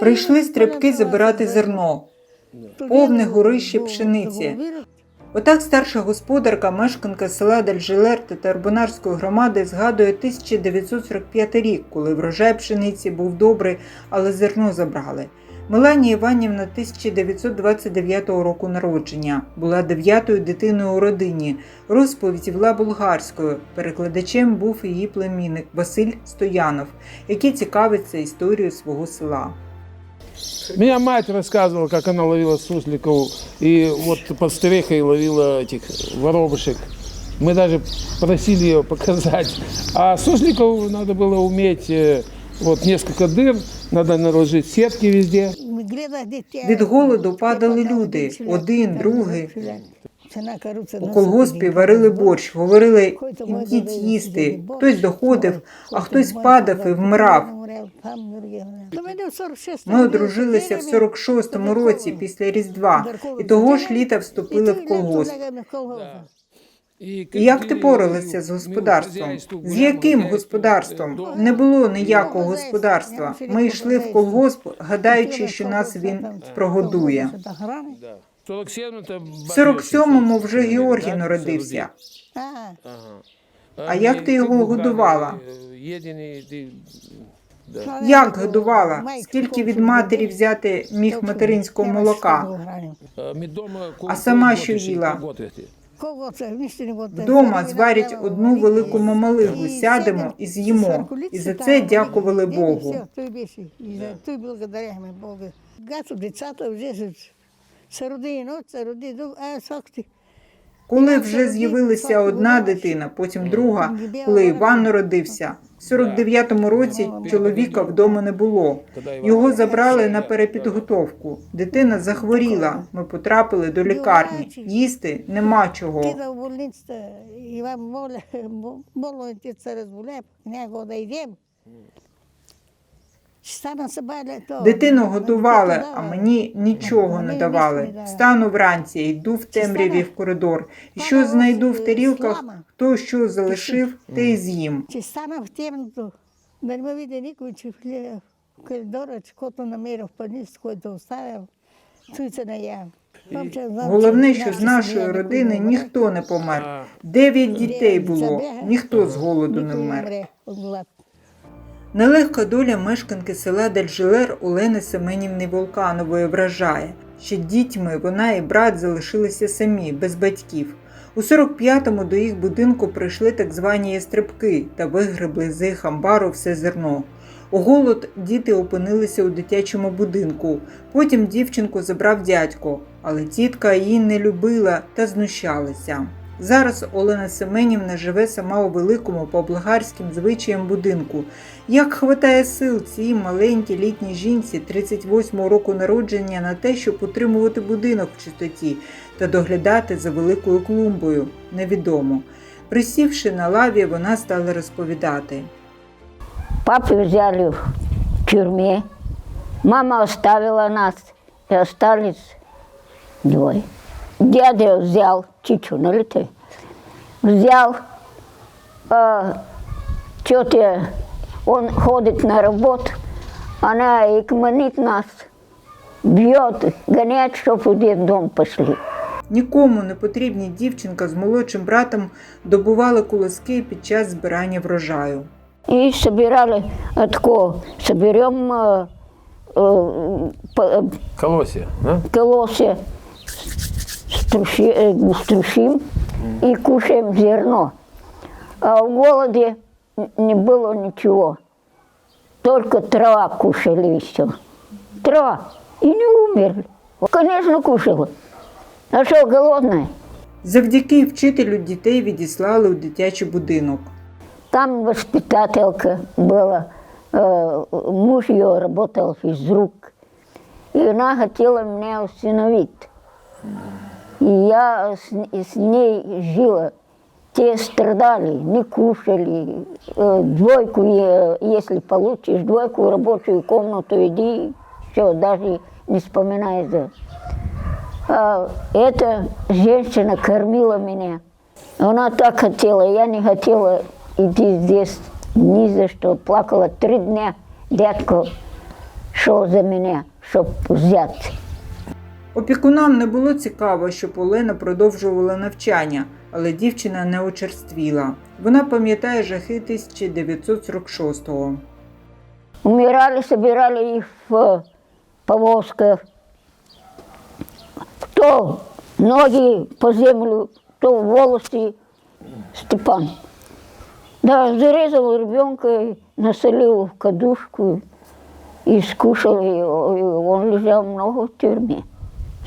Прийшли стрибки забирати зерно, повне горище пшениці. Отак старша господарка, мешканка села Дальжилер та Тарбонарської громади згадує 1945 рік, коли врожай пшениці був добрий, але зерно забрали. Меланія Іванівна 1929 року народження була дев'ятою дитиною у родині. Розповідь вела болгарською. Перекладачем був її племінник Василь Стоянов, який цікавиться історією свого села. Меня мать рассказывала, как она ловила сусликов, и вот под стрехой ловила этих воробушек. Мы даже просили ее показать. А сусликов надо было уметь, э, вот несколько дыр, надо наложить сетки везде. Від голоду падали люди, один, другий. У колгоспі варили борщ, говорили, ідіть їсти. Хтось доходив, а хтось падав і вмирав. Ми одружилися в 46-му році після Різдва, і того ж літа вступили в колгосп. І І як ти поралися з господарством? З яким господарством? Не було ніякого господарства. Ми йшли в колгосп, гадаючи, що нас він прогодує. В 47 это В 47-му вже Георгій народився. А як ти його годувала? Да. Як годувала? Скільки від матері взяти міг материнського молока? Е, А сама що їла? Вдома зварять одну велику мамалигу, сядемо і з'їмо. І за це дякували Богу. Гато це родино, це родино, сокти. Коли вже з'явилася одна дитина, потім друга, коли Іван народився. В 49-му році чоловіка вдома не було. Його забрали на перепідготовку. Дитина захворіла. Ми потрапили до лікарні. Їсти нема чого. Дитину готували, а мені нічого не давали. Встану вранці, йду в темряві в коридор. І що знайду в тарілках, хто що залишив, те й з'їм. Чи стана в темноту, да не нікого, чи в коридору, чи кото намірив больницю, който оставив. Це не я. Головне, що з нашої родини ніхто не помер. Дев'ять дітей було, ніхто з голоду не вмер. Нелегка доля мешканки села Дальжилер Олени Семенівни Волканової вражає. Ще дітьми вона і брат залишилися самі, без батьків. У 45-му до їх будинку прийшли так звані ястребки та вигребли з їх амбару все зерно. У голод діти опинилися у дитячому будинку. Потім дівчинку забрав дядько, але тітка її не любила та знущалася. Зараз Олена Семенівна живе сама у великому по болгарським звичаям будинку. Як хватає сил цій маленькій літній жінці 38-го року народження на те, щоб утримувати будинок в чистоті та доглядати за великою клумбою, невідомо. Присівши на лаві, вона стала розповідати. Папу взяли в тюрьме. Мама оставила нас, и остались двое Дядя взял, чичу, налетай, взял, а, тетя, он ходит на работу, она экманит нас, бьет, гоняет, чтобы в дом пошли. Нікому не потрібні дівчинка з молодшим братом добували колоски під час збирання врожаю. И собирали отко, соберем э, э, по- Колосья, да? колосья, струши- э, струшим и кушаем зерно. А в голоде н- не было ничего. Только трава кушали и все. Трава. И не умерли. Конечно, кушала. А что, голодная? Завдяки вчителю дітей відіслали у дитячий будинок. Там воспитателька была, э, муж ее работал из рук. И она хотела меня усыновить. И я с, с ней жила. Те страдали, не кушали. Э, Двойку, если получишь двойку в рабочую комнату, иди, все, даже не вспоминай за. А эта женщина кормила меня. Она так хотела, я не хотела идти здесь ни за что. Плакала три дня. Что прийшов за мене, щоб взяти. Опікунам не було цікаво, щоб Олена продовжувала навчання, але дівчина не очерствіла. Вона пам'ятає жахи 1946-го. Умирали, собирали их в повозках. Кто ноги по землю, кто волосы. Степан. Да, зарезал ребенка, и насолил в кадушку и скушал его. И он лежал много в тюрьме.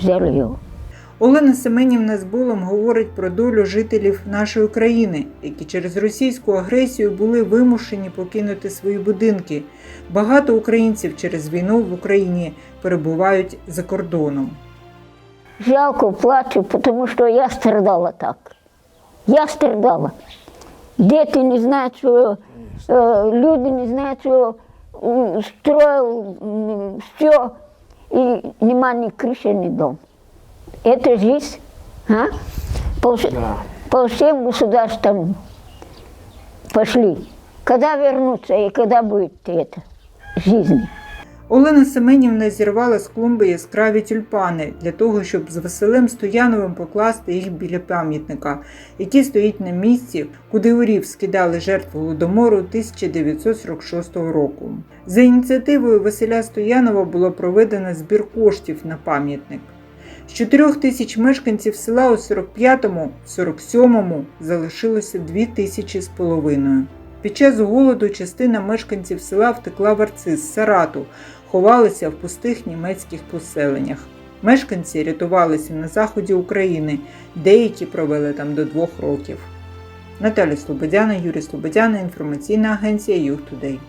Взяли его. Олена Семенівна з болем говорить про долю жителів нашої країни, які через російську агресію були вимушені покинути свої будинки. Багато українців через війну в Україні перебувають за кордоном. Жалко, плачу, потому что я страдала так. Я страдала. Дети не знают, что э, люди не знают, что м, строил все, и нема ни крыши, ни дом. Это жизнь, а? По, вс- Да. по всем государствам пошли. Когда вернуться и когда будет это жизнь? Олена Семенівна зірвала з клумби яскраві тюльпани для того, щоб з Василем Стояновим покласти їх біля пам'ятника, який стоїть на місці, куди у рів скидали жертв голодомору 1946 року. За ініціативою Василя Стоянова було проведено збір коштів на пам'ятник. З 4 тисяч мешканців села у 45-му, 47-му залишилося 2 тисячі з половиною. Під час голоду частина мешканців села втекла в Арцис, Сарату, ховалися в пустих німецьких поселеннях. Мешканці рятувалися на заході України, деякі провели там до двох років. Наталя Слободяна, Юрій Слободяна, інформаційна агенція Юг Тудей.